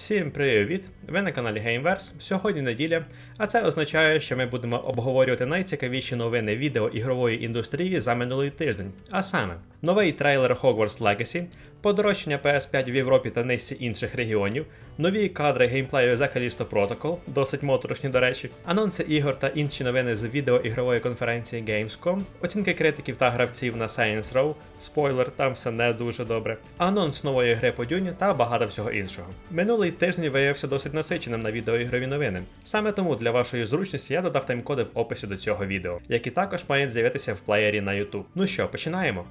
Всім привіт! Ви на каналі Gameverse. Сьогодні неділя, а це означає, що ми будемо обговорювати найцікавіші новини відео ігрової індустрії за минулий тиждень. А саме, новий трейлер Hogwarts Legacy, подорожчання PS5 в Європі та низці інших регіонів, нові кадри геймплею The Callisto Protocol, досить моторошні, до речі, анонси ігор та інші новини з відеоігрової конференції Gamescom, оцінки критиків та гравців на Science Row, спойлер, там все не дуже добре, анонс нової гри по Дюні та багато всього іншого. Минулий тиждень виявився досить насиченим на відеоігрові новини. Саме тому для вашої зручності я додав таймкоди в описі до цього відео, які також мають з'явитися в плеєрі на YouTube. Ну що, починаємо.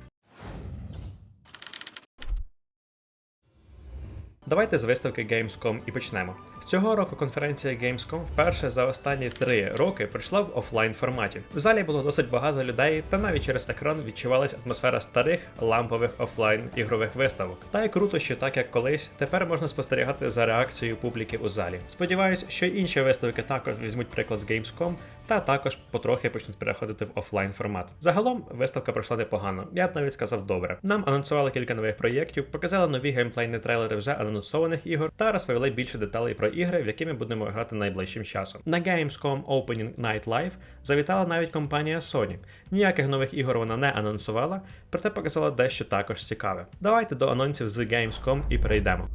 Давайте з виставки Gamescom і почнемо. Цього року конференція Gamescom вперше за останні три роки прийшла в офлайн форматі. В залі було досить багато людей, та навіть через екран відчувалася атмосфера старих лампових офлайн ігрових виставок. Та й круто, що так як колись, тепер можна спостерігати за реакцією публіки у залі. Сподіваюсь, що інші виставки також візьмуть приклад з Gamescom, та також потрохи почнуть переходити в офлайн формат. Загалом виставка пройшла непогано, я б навіть сказав добре. Нам анонсували кілька нових проєктів, показали нові геймплейні трейлери вже анонсованих ігор та розповіли більше деталей про ігри, в які ми будемо грати найближчим часом. На Gamescom Opening Night Live завітала навіть компанія Sony. Ніяких нових ігор вона не анонсувала, проте показала дещо також цікаве. Давайте до анонсів з Gamescom і перейдемо.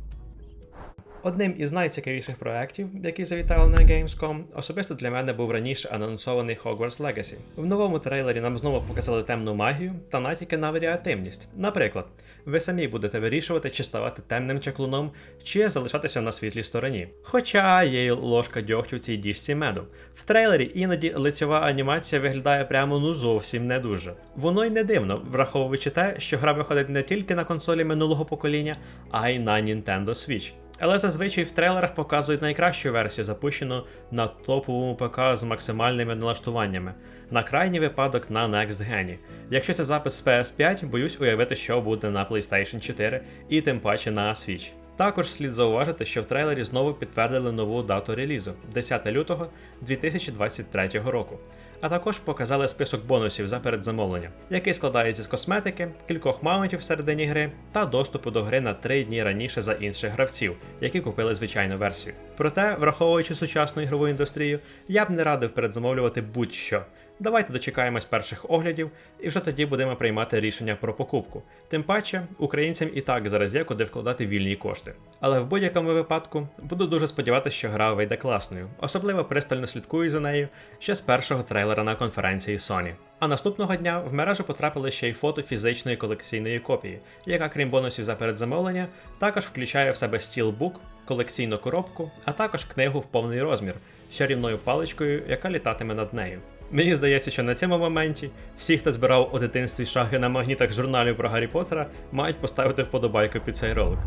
Одним із найцікавіших проєктів, які завітали на Gamescom, особисто для мене був раніше анонсований Hogwarts Legacy. В новому трейлері нам знову показали темну магію та натяки на варіативність. Наприклад, ви самі будете вирішувати, чи ставати темним чаклуном, чи залишатися на світлій стороні. Хоча є й ложка дьогтю в цій діжці меду. В трейлері іноді лицьова анімація виглядає прямо ну зовсім не дуже. Воно й не дивно, враховуючи те, що гра виходить не тільки на консолі минулого покоління, а й на Nintendo Switch. Але зазвичай в трейлерах показують найкращу версію, запущену на топовому ПК з максимальними налаштуваннями, на крайній випадок на Next Gen. Якщо це запис з PS5, боюсь уявити, що буде на PlayStation 4 і тим паче на Switch. Також слід зауважити, що в трейлері знову підтвердили нову дату релізу 10 лютого 2023 року. А також показали список бонусів за передзамовлення, який складається з косметики, кількох маунтів всередині гри та доступу до гри на 3 дні раніше за інших гравців, які купили звичайну версію. Проте, враховуючи сучасну ігрову індустрію, я б не радив передзамовлювати будь-що. Давайте дочекаємось перших оглядів і вже тоді будемо приймати рішення про покупку. Тим паче, українцям і так зараз є куди вкладати вільні кошти. Але в будь-якому випадку буду дуже сподіватися, що гра вийде класною, особливо пристально слідкую за нею ще з першого трейлера на конференції Sony. А наступного дня в мережу потрапили ще й фото фізичної колекційної копії, яка, крім бонусів за передзамовлення, також включає в себе стілбук, колекційну коробку, а також книгу в повний розмір з чарівною паличкою, яка літатиме над нею. Мені здається, що на цьому моменті всі, хто збирав у дитинстві шаги на магнітах журналів про Гаррі Поттера, мають поставити вподобайку під цей ролик.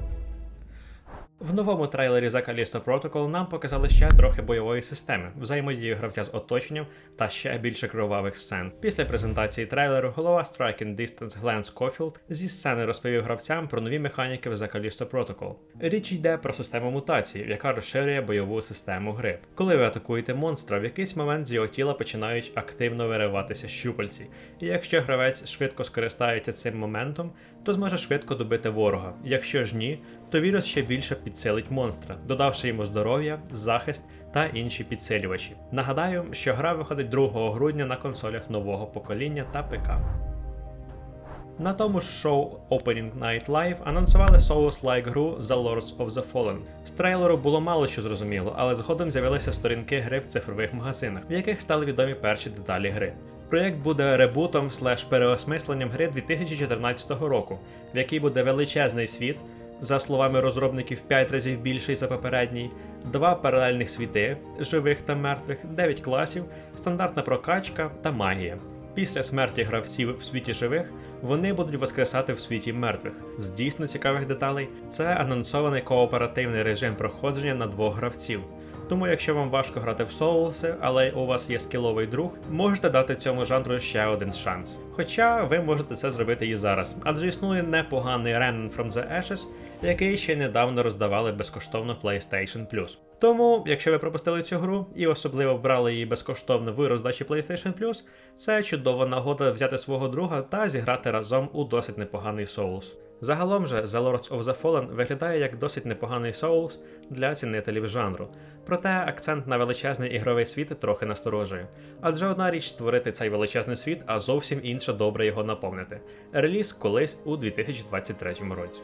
В новому трейлері The Callisto Protocol нам показали ще трохи бойової системи, взаємодії гравця з оточенням та ще більше кровавих сцен. Після презентації трейлеру голова Striking Distance Глен Скофілд зі сцени розповів гравцям про нові механіки в The Callisto Protocol. Річ йде про систему мутації, яка розширює бойову систему гри. Коли ви атакуєте монстра, в якийсь момент з його тіла починають активно вириватися щупальці, і якщо гравець швидко скористається цим моментом, то зможе швидко добити ворога. Якщо ж ні, то вірус ще більше підсилить монстра, додавши йому здоров'я, захист та інші підсилювачі. Нагадаю, що гра виходить 2 грудня на консолях нового покоління та ПК. На тому ж шоу Opening Night Live анонсували Souls-like гру The Lords of the Fallen. З трейлеру було мало що зрозуміло, але згодом з'явилися сторінки гри в цифрових магазинах, в яких стали відомі перші деталі гри. Проєкт буде ребутом слеш переосмисленням гри 2014 року, в якій буде величезний світ, за словами розробників, 5 разів більший за попередній, два паралельних світи, живих та мертвих, 9 класів, стандартна прокачка та магія. Після смерті гравців в світі живих вони будуть воскресати в світі мертвих. З дійсно цікавих деталей це анонсований кооперативний режим проходження на двох гравців. Тому, якщо вам важко грати в соуси, але у вас є скіловий друг, можете дати цьому жанру ще один шанс. Хоча ви можете це зробити і зараз, адже існує непоганий Remnant from the Ashes, який ще недавно роздавали безкоштовно PlayStation Plus. Тому, якщо ви пропустили цю гру і особливо брали її безкоштовно в роздачі PlayStation Plus, це чудова нагода взяти свого друга та зіграти разом у досить непоганий соус. Загалом же The Lords of the Fallen виглядає як досить непоганий Souls для цінителів жанру. Проте акцент на величезний ігровий світ трохи насторожує. Адже одна річ створити цей величезний світ, а зовсім інша добре його наповнити. Реліз колись у 2023 році.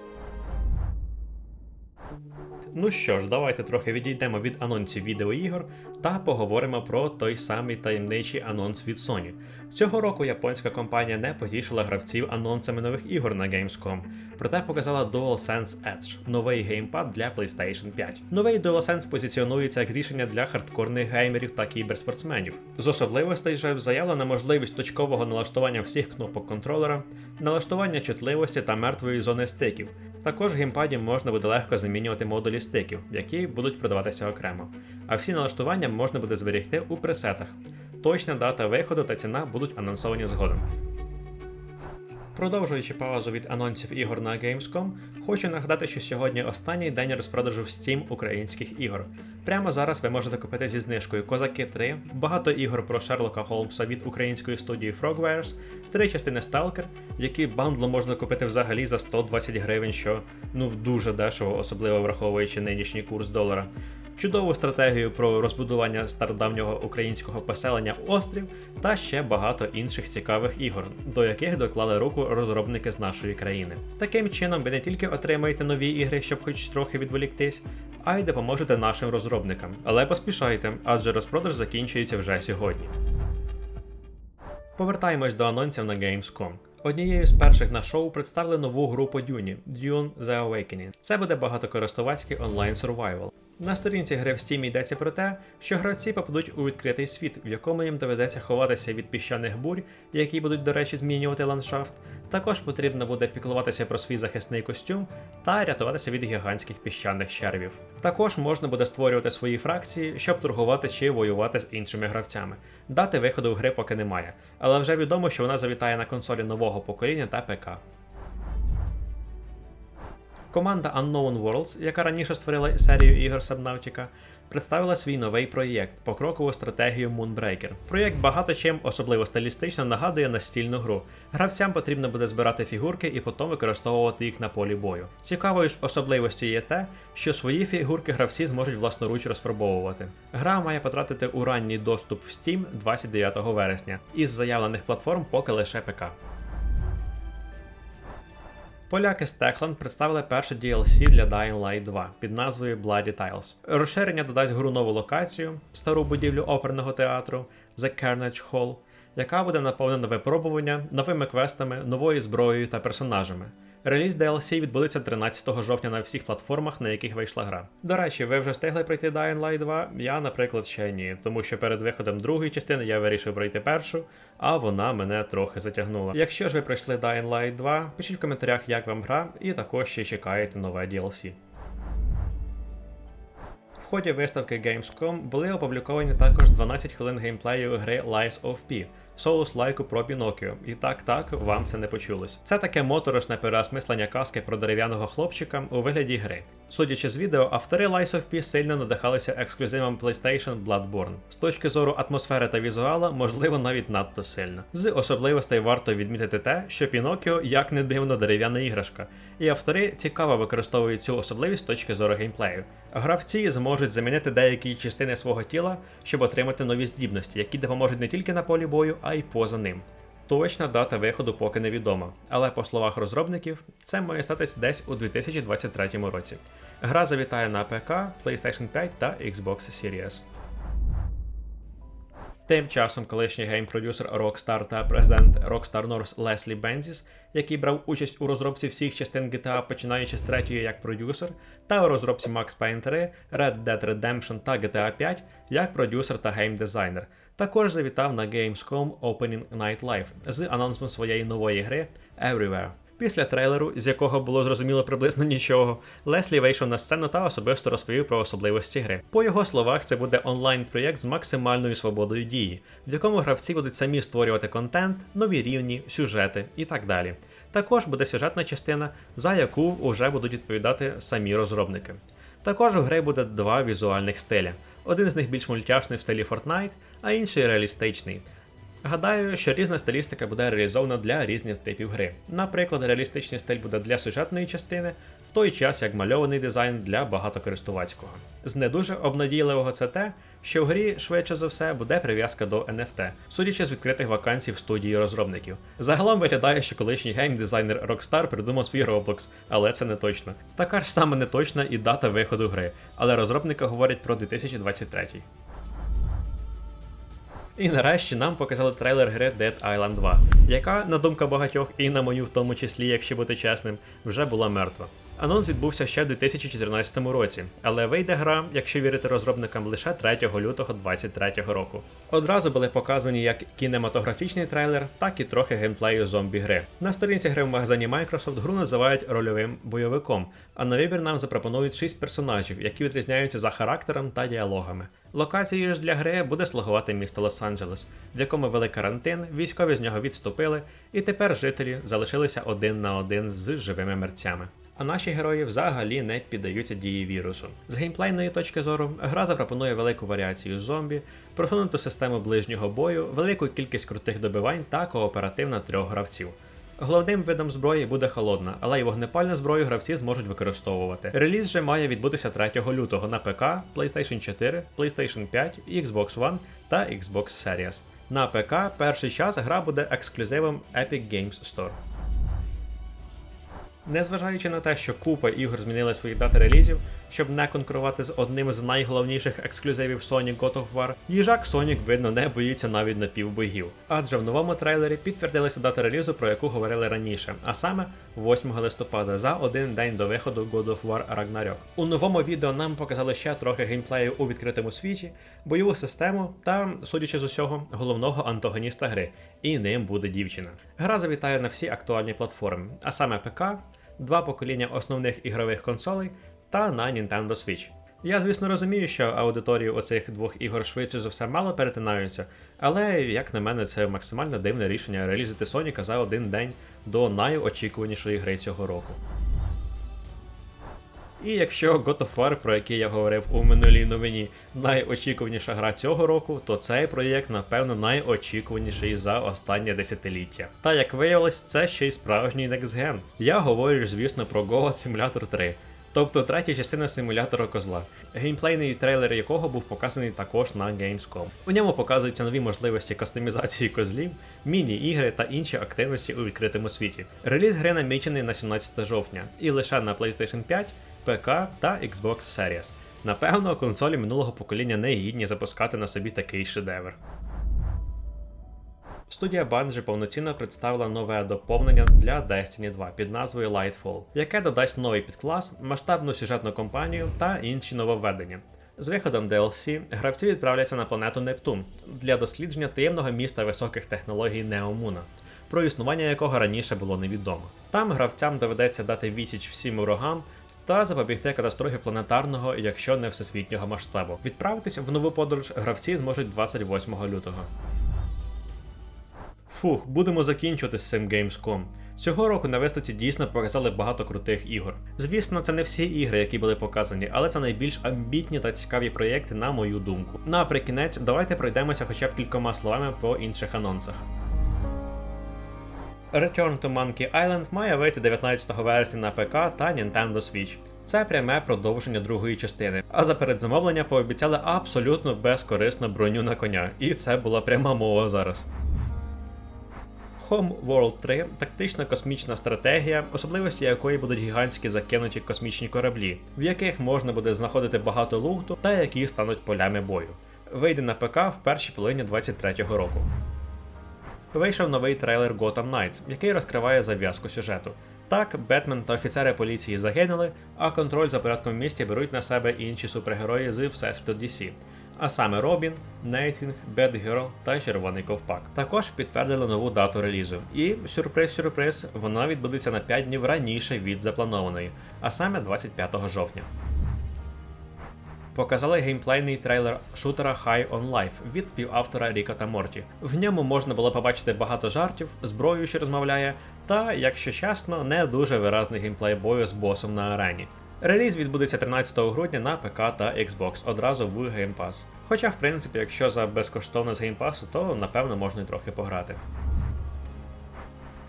Ну що ж, давайте трохи відійдемо від анонсів відеоігор та поговоримо про той самий таємничий анонс від Sony. Цього року японська компанія не потішила гравців анонсами нових ігор на Gamescom, проте показала DualSense Edge новий геймпад для PlayStation 5. Новий DualSense позиціонується як рішення для хардкорних геймерів та кіберспортсменів. З особливостей же заявлена можливість точкового налаштування всіх кнопок контролера, налаштування чутливості та мертвої зони стиків. Також в геймпаді можна буде легко замінювати модулі стиків, які будуть продаватися окремо. А всі налаштування можна буде зберегти у пресетах. Точна дата виходу та ціна будуть анонсовані згодом. Продовжуючи паузу від анонсів ігор на Gamescom, хочу нагадати, що сьогодні останній день розпродажу в Steam українських ігор. Прямо зараз ви можете купити зі знижкою Козаки 3, багато ігор про Шерлока Холмса від української студії Frogwares, три частини Stalker, які бандло можна купити взагалі за 120 гривень, що ну дуже дешево, особливо враховуючи нинішній курс долара. Чудову стратегію про розбудування стародавнього українського поселення острів та ще багато інших цікавих ігор, до яких доклали руку розробники з нашої країни. Таким чином, ви не тільки отримаєте нові ігри, щоб хоч трохи відволіктись, а й допоможете нашим розробникам. Але поспішайте, адже розпродаж закінчується вже сьогодні. Повертаємось до анонсів на Gamescom. Однією з перших на шоу представили нову групу Дюні Dune The Awakening. Це буде багатокористувацький онлайн survival. На сторінці гри в Steam йдеться про те, що гравці попадуть у відкритий світ, в якому їм доведеться ховатися від піщаних бурь, які будуть, до речі, змінювати ландшафт. Також потрібно буде піклуватися про свій захисний костюм та рятуватися від гігантських піщаних червів. Також можна буде створювати свої фракції, щоб торгувати чи воювати з іншими гравцями. Дати виходу в гри поки немає, але вже відомо, що вона завітає на консолі нового покоління та ПК. Команда Unknown Worlds, яка раніше створила серію ігор Subnautica, представила свій новий проєкт покрокову стратегію Moonbreaker. Проєкт багато чим, особливо стилістично, нагадує настільну гру. Гравцям потрібно буде збирати фігурки і потім використовувати їх на полі бою. Цікавою ж особливостю є те, що свої фігурки гравці зможуть власноруч розфарбовувати. Гра має потратити у ранній доступ в Steam 29 вересня, із заявлених платформ поки лише ПК. Поляки з Techland представили перше DLC для Dying Light 2 під назвою Bloody Tiles. Розширення додасть гру нову локацію, стару будівлю оперного театру The Carnage Hall, яка буде наповнена випробування, новими квестами, новою зброєю та персонажами. Реліз DLC відбудеться 13 жовтня на всіх платформах, на яких вийшла гра. До речі, ви вже встигли пройти Dying Light 2? Я, наприклад, ще ні, тому що перед виходом другої частини я вирішив пройти першу, а вона мене трохи затягнула. Якщо ж ви пройшли Dying Light 2, пишіть в коментарях, як вам гра, і також ще чекаєте нове DLC. В ході виставки Gamescom були опубліковані також 12 хвилин геймплею гри Lies of P, соус лайку про Пінокіо. І так так вам це не почулось. Це таке моторошне переосмислення казки про дерев'яного хлопчика у вигляді гри. Судячи з відео, автори Lies of P сильно надихалися ексклюзивом PlayStation Bloodborne. З точки зору атмосфери та візуала, можливо, навіть надто сильно. З особливостей варто відмітити те, що Пінокіо, як не дивно, дерев'яна іграшка, і автори цікаво використовують цю особливість з точки зору геймплею. Гравці зможуть замінити деякі частини свого тіла, щоб отримати нові здібності, які допоможуть не тільки на полі бою, а й поза ним. Точна дата виходу поки невідома, але по словах розробників, це має статись десь у 2023 році. Гра завітає на ПК, PlayStation 5 та Xbox Series. Тим часом колишній гейм-продюсер Rockstar та президент Rockstar North Леслі Бензіс, який брав участь у розробці всіх частин GTA, починаючи з третьої як продюсер, та у розробці Max Payne 3, Red Dead Redemption та GTA 5 як продюсер та геймдизайнер, також завітав на Gamescom Opening Night Live з анонсом своєї нової гри Everywhere. Після трейлеру, з якого було зрозуміло приблизно нічого, Леслі вийшов на сцену та особисто розповів про особливості гри. По його словах, це буде онлайн-проєкт з максимальною свободою дії, в якому гравці будуть самі створювати контент, нові рівні, сюжети і так далі. Також буде сюжетна частина, за яку вже будуть відповідати самі розробники. Також у гри буде два візуальних стиля. Один з них більш мультяшний в стилі Fortnite, а інший реалістичний. Гадаю, що різна стилістика буде реалізована для різних типів гри. Наприклад, реалістичний стиль буде для сюжетної частини, той час як мальований дизайн для багатокористувацького. З не дуже обнадійливого це те, що в грі швидше за все буде прив'язка до NFT, судячи з відкритих вакансій в студії розробників. Загалом виглядає, що колишній геймдизайнер Rockstar придумав свій Roblox, але це не точно. Така ж саме не точна і дата виходу гри, але розробники говорять про 2023. І нарешті нам показали трейлер гри Dead Island 2, яка, на думка багатьох, і на мою в тому числі, якщо бути чесним, вже була мертва. Анонс відбувся ще в 2014 році, але вийде гра, якщо вірити розробникам, лише 3 лютого 2023 року. Одразу були показані як кінематографічний трейлер, так і трохи геймплею зомбі гри. На сторінці гри в магазині Microsoft гру називають рольовим бойовиком, а на вибір нам запропонують 6 персонажів, які відрізняються за характером та діалогами. Локацією ж для гри буде слугувати місто Лос-Анджелес, в якому вели карантин, військові з нього відступили, і тепер жителі залишилися один на один з живими мерцями. А наші герої взагалі не піддаються дії вірусу. З геймплейної точки зору, гра запропонує велику варіацію зомбі, просунуту систему ближнього бою, велику кількість крутих добивань та кооператив на трьох гравців. Головним видом зброї буде холодна, але й вогнепальну зброю гравці зможуть використовувати. Реліз же має відбутися 3 лютого на ПК, PlayStation 4, PlayStation 5, Xbox One та Xbox Series. На ПК перший час гра буде ексклюзивом Epic Games Store. Незважаючи на те, що купа ігор змінили свої дати релізів, щоб не конкурувати з одним з найголовніших ексклюзивів Sony God of War, їжак Sonic, видно, не боїться навіть напівбогів. Адже в новому трейлері підтвердилася дата релізу, про яку говорили раніше, а саме 8 листопада, за один день до виходу God of War Ragnarok. У новому відео нам показали ще трохи геймплею у відкритому світі, бойову систему та, судячи з усього, головного антагоніста гри. І ним буде дівчина. Гра завітає на всі актуальні платформи, а саме ПК, два покоління основних ігрових консолей та на Nintendo Switch. Я, звісно, розумію, що аудиторії оцих двох ігор швидше за все мало перетинаються, але, як на мене, це максимально дивне рішення релізити Соніка за один день до найочікуванішої гри цього року. І якщо God of War, про який я говорив у минулій новині, найочікуваніша гра цього року, то цей проєкт, напевно, найочікуваніший за останнє десятиліття. Та як виявилось, це ще й справжній Next Gen. Я говорю, звісно, про Goat Simulator 3. Тобто третя частина симулятора козла, геймплейний трейлер якого був показаний також на Gamescom. У ньому показуються нові можливості кастомізації козлів, міні-ігри та інші активності у відкритому світі. Реліз гри намічений на 17 жовтня, і лише на PlayStation 5, ПК та Xbox Series. Напевно, консолі минулого покоління не гідні запускати на собі такий шедевр. Студія Bungie повноцінно представила нове доповнення для Destiny 2 під назвою Lightfall, яке додасть новий підклас, масштабну сюжетну кампанію та інші нововведення. З виходом DLC гравці відправляться на планету Нептун для дослідження таємного міста високих технологій Неомуна, про існування якого раніше було невідомо. Там гравцям доведеться дати відсіч всім ворогам та запобігти катастрофі планетарного, якщо не всесвітнього масштабу. Відправитись в нову подорож гравці зможуть 28 лютого. Фух, будемо закінчувати з цим Gamescom. Цього року на виставці дійсно показали багато крутих ігор. Звісно, це не всі ігри, які були показані, але це найбільш амбітні та цікаві проєкти, на мою думку. Наприкінець, давайте пройдемося хоча б кількома словами по інших анонсах. Return to Monkey Island має вийти 19 вересня на ПК та Nintendo Switch. Це пряме продовження другої частини. А за передзамовлення пообіцяли абсолютно безкорисну броню на коня. І це була пряма мова зараз. Home World 3 тактична космічна стратегія, особливості якої будуть гігантські закинуті космічні кораблі, в яких можна буде знаходити багато лугту та які стануть полями бою. Вийде на ПК в першій половині 2023 року. Вийшов новий трейлер Gotham Knights, який розкриває зав'язку сюжету. Так, Бетмен та офіцери поліції загинули, а контроль за порядком в місті беруть на себе інші супергерої з Всесвіту DC а саме Робін, Нейтвінг, Бетгерл та Червоний Ковпак. Також підтвердили нову дату релізу. І сюрприз-сюрприз, вона відбудеться на 5 днів раніше від запланованої, а саме 25 жовтня. Показали геймплейний трейлер шутера High on Life від співавтора Ріка та Морті. В ньому можна було побачити багато жартів, зброю, що розмовляє, та, якщо чесно, не дуже виразний геймплей бою з босом на арені. Реліз відбудеться 13 грудня на ПК та Xbox одразу в Game Pass. Хоча, в принципі, якщо за безкоштовно з Pass, то напевно можна і трохи пограти.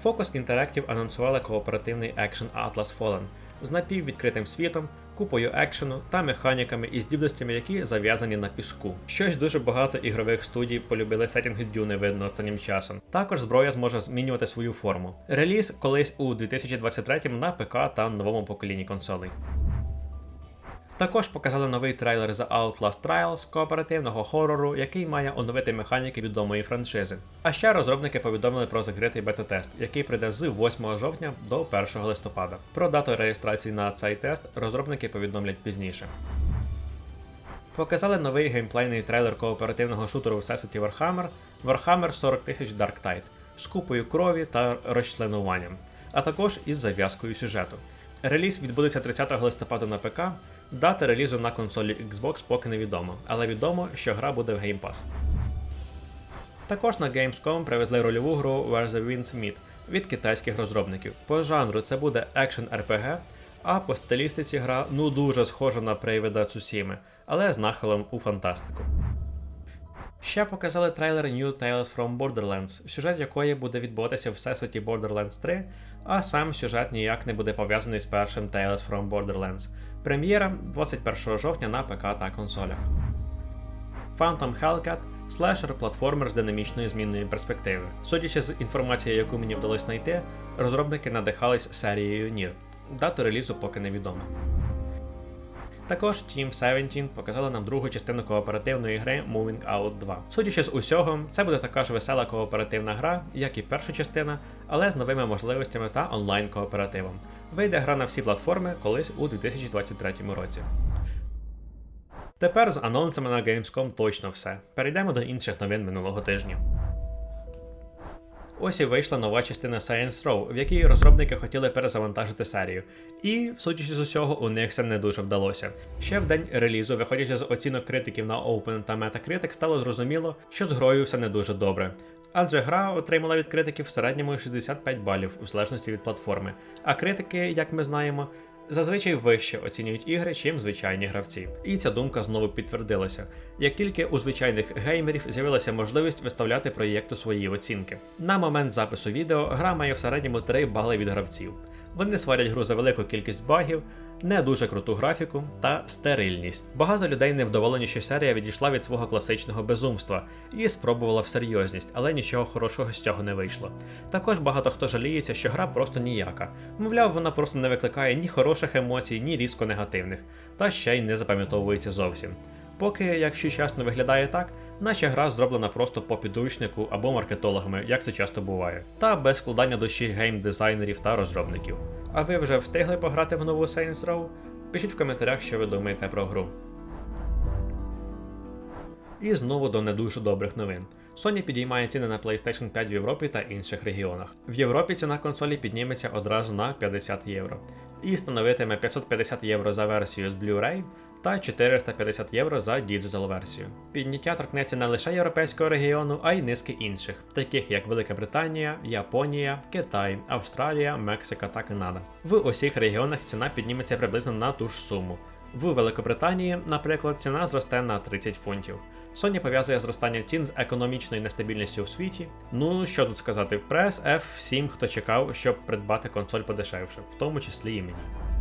Focus Interactive анонсували кооперативний екшен Atlas Fallen з напіввідкритим світом, купою екшену та механіками і здібностями, які зав'язані на піску. Щось дуже багато ігрових студій полюбили сеттінг Дюни видно останнім часом. Також зброя зможе змінювати свою форму. Реліз колись у 2023 на ПК та новому поколінні консолей. Також показали новий трейлер The Outlast Trials кооперативного хорору, який має оновити механіки відомої франшизи. А ще розробники повідомили про закритий бета-тест, який прийде з 8 жовтня до 1 листопада. Про дату реєстрації на цей тест розробники повідомлять пізніше. Показали новий геймплейний трейлер кооперативного шутеру Всесвіті Warhammer Warhammer 40 000 Dark Tide з купою крові та розчленуванням, а також із зав'язкою сюжету. Реліз відбудеться 30 листопада на ПК. Дата релізу на консолі Xbox поки невідомо, але відомо, що гра буде в Game Pass. Також на Gamescom привезли рольову гру Where the Winds Meet від китайських розробників. По жанру це буде екшен RPG, а по стилістиці гра ну дуже схожа на Привида Цусіми, але з нахилом у фантастику. Ще показали трейлер New Tales from Borderlands, сюжет якої буде відбуватися в всесвіті Borderlands 3, а сам сюжет ніяк не буде пов'язаний з першим Tales from Borderlands. Прем'єра 21 жовтня на ПК та консолях. Phantom Hellcat слешер платформер з динамічною змінною перспективи. Судячи з інформації, яку мені вдалося знайти, розробники надихались серією NIR. Дату релізу поки невідома. Також Team 17 показали нам другу частину кооперативної гри Moving Out 2. Судячи з усього, це буде така ж весела кооперативна гра, як і перша частина, але з новими можливостями та онлайн кооперативом. Вийде гра на всі платформи колись у 2023 році. Тепер з анонсами на Gamescom точно все. Перейдемо до інших новин минулого тижня. Ось і вийшла нова частина Science Row, в якій розробники хотіли перезавантажити серію. І, судячи з усього, у них це не дуже вдалося. Ще в день релізу, виходячи з оцінок критиків на Open та Metacritic, стало зрозуміло, що з грою все не дуже добре. Адже гра отримала від критиків в середньому 65 балів, в залежності від платформи. А критики, як ми знаємо, зазвичай вище оцінюють ігри, чим звичайні гравці. І ця думка знову підтвердилася. Як тільки у звичайних геймерів з'явилася можливість виставляти проєкту свої оцінки. На момент запису відео гра має в середньому 3 бали від гравців. Вони сварять гру за велику кількість багів, не дуже круту графіку та стерильність. Багато людей невдоволені, що серія відійшла від свого класичного безумства і спробувала в серйозність, але нічого хорошого з цього не вийшло. Також багато хто жаліється, що гра просто ніяка. Мовляв, вона просто не викликає ні хороших емоцій, ні різко негативних, та ще й не запам'ятовується зовсім. Поки, якщо чесно виглядає так, наче гра зроблена просто по підручнику або маркетологами, як це часто буває, та без вкладання душі геймдизайнерів та розробників. А ви вже встигли пограти в нову Saints Row? Пишіть в коментарях, що ви думаєте про гру. І знову до не дуже добрих новин. Sony підіймає ціни на PlayStation 5 в Європі та інших регіонах. В Європі ціна консолі підніметься одразу на 50 євро і становитиме 550 євро за версію з Blu-ray та 450 євро за діджитал версію. Підняття торкнеться не лише європейського регіону, а й низки інших, таких як Велика Британія, Японія, Китай, Австралія, Мексика та Канада. В усіх регіонах ціна підніметься приблизно на ту ж суму. В Великобританії, наприклад, ціна зросте на 30 фунтів. Sony пов'язує зростання цін з економічною нестабільністю у світі. Ну що тут сказати, прес F всім, хто чекав, щоб придбати консоль подешевше, в тому числі і мені.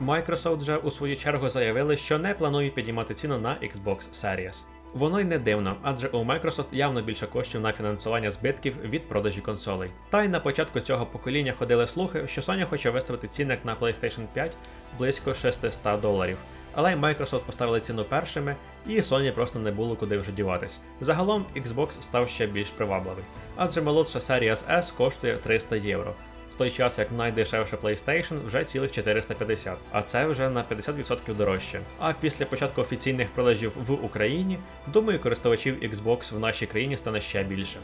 Microsoft вже у свою чергу заявили, що не планують підіймати ціну на Xbox Series. Воно й не дивно, адже у Microsoft явно більше коштів на фінансування збитків від продажі консолей. Та й на початку цього покоління ходили слухи, що Sony хоче виставити цінник на PlayStation 5 близько 600 доларів. Але Microsoft поставили ціну першими, і Sony просто не було куди вже діватись. Загалом Xbox став ще більш привабливий, адже молодша Series S коштує 300 євро. В той час як найдешевша PlayStation вже цілих 450, а це вже на 50% дорожче. А після початку офіційних продажів в Україні, думаю, користувачів Xbox в нашій країні стане ще більше.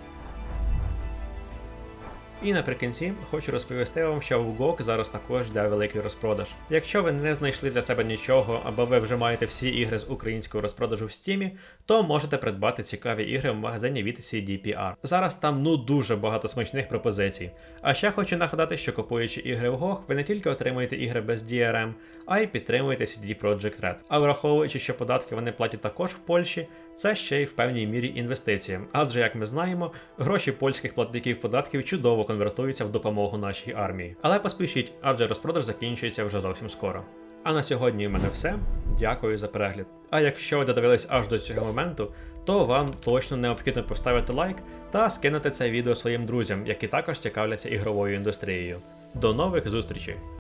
І наприкінці хочу розповісти вам, що в GOG зараз також йде великий розпродаж. Якщо ви не знайшли для себе нічого, або ви вже маєте всі ігри з українського розпродажу в Steam, то можете придбати цікаві ігри в магазині від CDPR. Зараз там ну дуже багато смачних пропозицій. А ще хочу нагадати, що купуючи ігри в GOG, ви не тільки отримуєте ігри без DRM, а й підтримуєте CD Projekt Red. А враховуючи, що податки вони платять також в Польщі, це ще й в певній мірі інвестиція. Адже, як ми знаємо, гроші польських платників податків чудово конвертуються в допомогу нашій армії. Але поспішіть, адже розпродаж закінчується вже зовсім скоро. А на сьогодні у мене все. Дякую за перегляд. А якщо ви додивились аж до цього моменту, то вам точно необхідно поставити лайк та скинути це відео своїм друзям, які також цікавляться ігровою індустрією. До нових зустрічей!